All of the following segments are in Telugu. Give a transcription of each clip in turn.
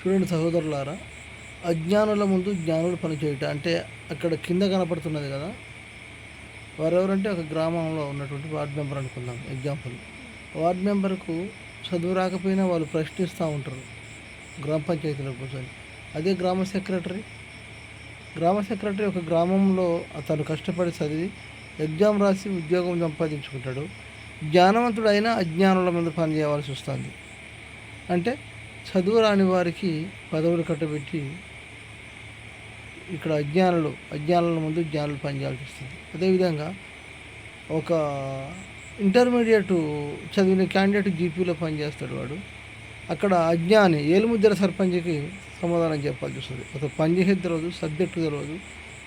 చూడండి సహోదరులారా అజ్ఞానుల ముందు జ్ఞానులు పనిచేయట అంటే అక్కడ కింద కనపడుతున్నది కదా. వారెవరంటే ఒక గ్రామంలో ఉన్నటువంటి వార్డ్ మెంబర్ అనుకుందాం ఎగ్జాంపుల్. వార్డ్ మెంబర్కు చదువు రాకపోయినా వాళ్ళు ప్రశ్నిస్తూ ఉంటారు గ్రామ పంచాయతీలో కూర్చొని. అదే గ్రామ సెక్రటరీ. గ్రామ సెక్రటరీ ఒక గ్రామంలో అతను కష్టపడి చదివి ఎగ్జామ్ రాసి ఉద్యోగం సంపాదించుకుంటాడు. జ్ఞానవంతుడు అయినా అజ్ఞానుల ముందు పనిచేయవలసి వస్తుంది. అంటే చదువు రాని వారికి పదవులు కట్టబెట్టి ఇక్కడ అజ్ఞానులు అజ్ఞానుల ముందు జ్ఞానులు పనిచేయాల్సి వస్తుంది. అదేవిధంగా ఒక ఇంటర్మీడియట్ చదివిన క్యాండిడేట్ జీపీలో పనిచేస్తాడు వాడు. అక్కడ అజ్ఞాని ఏలుముద్ర సర్పంచ్కి సమాధానం చెప్పాల్సి వస్తుంది. అతను పనిచేసేది తెలియదు సబ్జెక్టు తెలియదు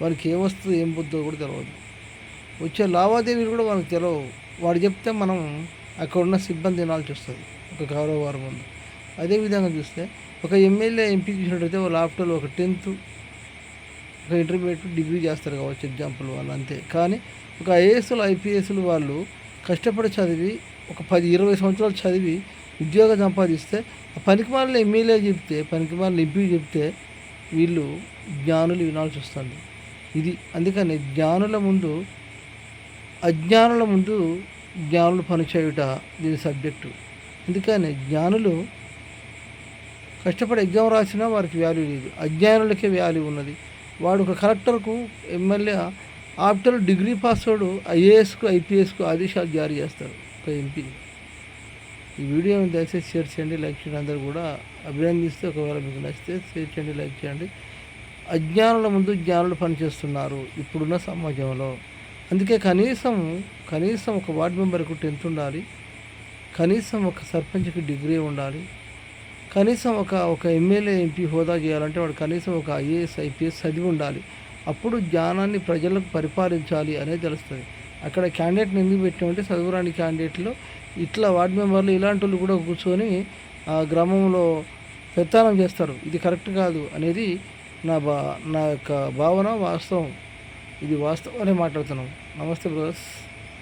వానికి ఏ ఏం బుద్ధో కూడా తెలియదు వచ్చే లావాదేవీలు కూడా మనకు తెలియవు వాడు చెప్తే మనం అక్కడ ఉన్న సిబ్బంది తినాల్సి వస్తుంది. ఒక గౌరవవారం ముందు. అదేవిధంగా చూస్తే ఒక ఎమ్మెల్యే ఎంపీ చూసినట్టయితే ఒక లాప్టాప్ ఒక టెన్త్ ఒక ఇంటర్మీడియట్ డిగ్రీ చేస్తారు కావచ్చు ఎగ్జాంపుల్ వాళ్ళు అంతే. కానీ ఒక ఐఏఎస్లు ఐపీఎస్లు వాళ్ళు కష్టపడి చదివి ఒక పది ఇరవై సంవత్సరాలు చదివి ఉద్యోగం సంపాదిస్తే ఆ పనికి మాలిన ఎమ్మెల్యే చెప్తే పనికి మాలిన ఎంపీ చెప్తే వీళ్ళు జ్ఞానులు వినాల్సి వస్తుంది. ఇది అందుకని జ్ఞానుల ముందు అజ్ఞానుల ముందు జ్ఞానులు పనిచేయుట దీని సబ్జెక్టు. అందుకని జ్ఞానులు కష్టపడి ఎగ్జామ్ రాసినా వారికి వాల్యూ లేదు. అజ్ఞానులకే వాల్యూ ఉన్నది. వాడు ఒక కలెక్టర్కు ఎమ్మెల్యే ఆఫ్టర్ డిగ్రీ పాస్ వాడు ఐఏఎస్కు ఐపీఎస్కు ఆదేశాలు జారీ చేస్తారు ఒక ఎంపీ ఈ వీడియోని దయచేసి షేర్ చేయండి లైక్ చేయండి. అందరూ కూడా అభినందిస్తే ఒకవేళ మీకు నచ్చితే షేర్ చేయండి లైక్ చేయండి. అజ్ఞానుల ముందు జ్ఞానులు పనిచేస్తున్నారు ఇప్పుడున్న సమాజంలో. అందుకే కనీసం కనీసం ఒక వార్డు మెంబర్కు టెన్త్ ఉండాలి. కనీసం ఒక సర్పంచ్కి డిగ్రీ ఉండాలి. కనీసం ఒక ఒక ఎమ్మెల్యే ఎంపీ హోదా చేయాలంటే వాడు కనీసం ఒక ఐఏఎస్ ఐపీఎస్ చదివి ఉండాలి. అప్పుడు జ్ఞానాన్ని ప్రజలకు పరిపాలించాలి అనేది తెలుస్తుంది. అక్కడ క్యాండిడేట్ని ఎందుకు పెట్టామంటే చదువురాని క్యాండిడేట్లో ఇట్లా వార్డు మెంబర్లు ఇలాంటి వాళ్ళు కూడా కూర్చొని ఆ గ్రామంలో పెత్తానం చేస్తారు. ఇది కరెక్ట్ కాదు అనేది నా బా నా యొక్క భావన వాస్తవం. ఇది వాస్తవం అనే మాట్లాడుతున్నాం. నమస్తే బ్రదర్స్.